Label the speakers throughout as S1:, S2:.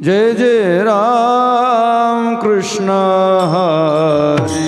S1: જય જય રામ કૃષ્ણ હરે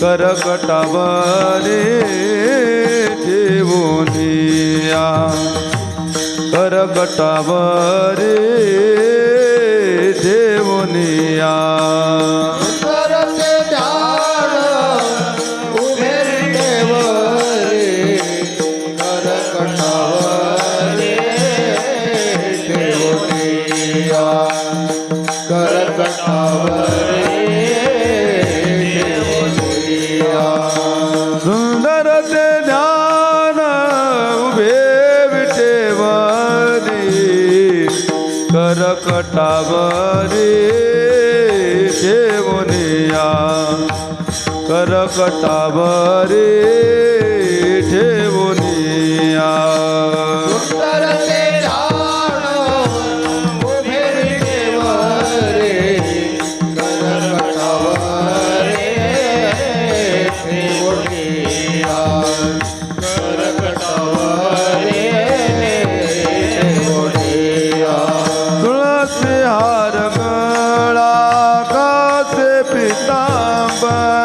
S1: કરકટવરે દેવોનિયા કરકટવરે દેવોનિયા करकटावरी ठेवूनिया करकटावरी ठेवूनिया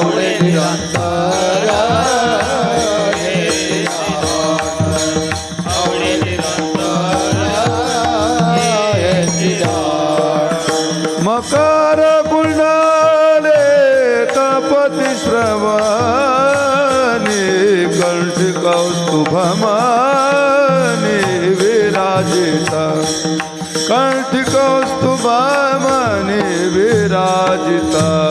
S2: ਆਵਰੇ ਨਿਰੰਤਰ
S1: ਹੇ ਨਾਮ ਆਵਰੇ ਨਿਰੰਤਰ ਹੇ ਜਿਦਾਰ ਮਕਾਰ ਗੁਣਾਲੇ ਤਪਤ ਸ਼ਰਵਾਨੇ ਕੰਠ ਕੌਸਤੁਭਮਾਨੇ ਵਿਰਾਜਿਤਾ ਕੰਠ ਕੌਸਤੁਭਮਾਨੇ ਵਿਰਾਜਿਤਾ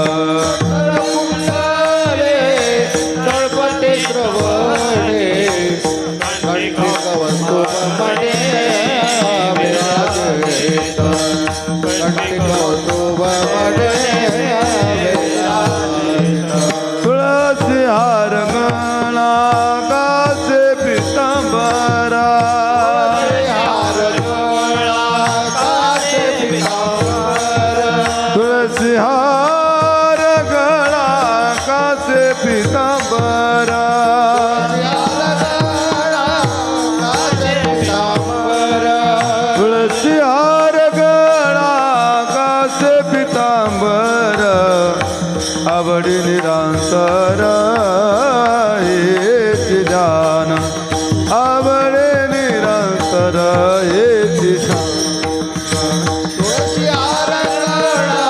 S1: निरांतर हेच ध्यान आवडे निरंतर हेच
S2: तुळशी आरंगळा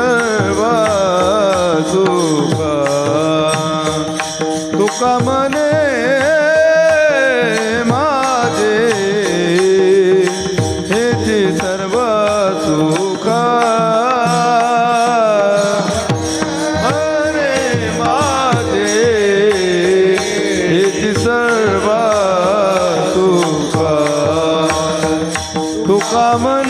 S2: हेची
S1: सुखा तुका म्हणे माझे हेची सर्व सुखा. अरे माझे हेची सर्व सुखा. तुका म्हणे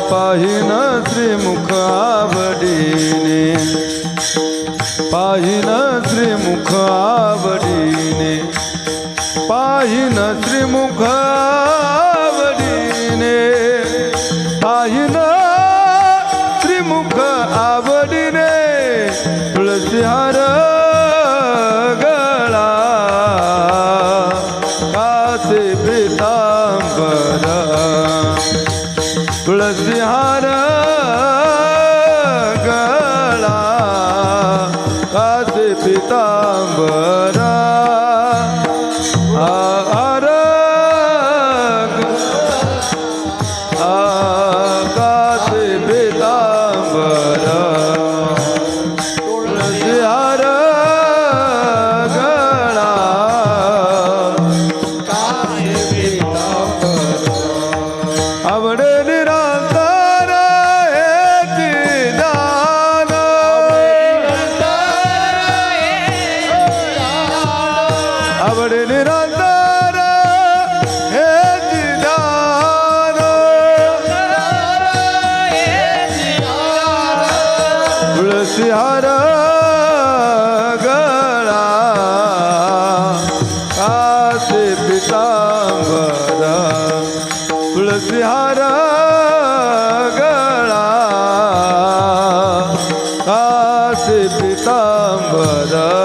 S1: पाहिन श्रीमुख आवडीने. पाहिन श्रीमुख आवडीने. पाहिन श्रीमुख आवडीने. पाहिन श्रीमुख आवडीने. पीताम्बरा हर गळा कासे पितांबर तुळसी हर गळा कासे पितांबर.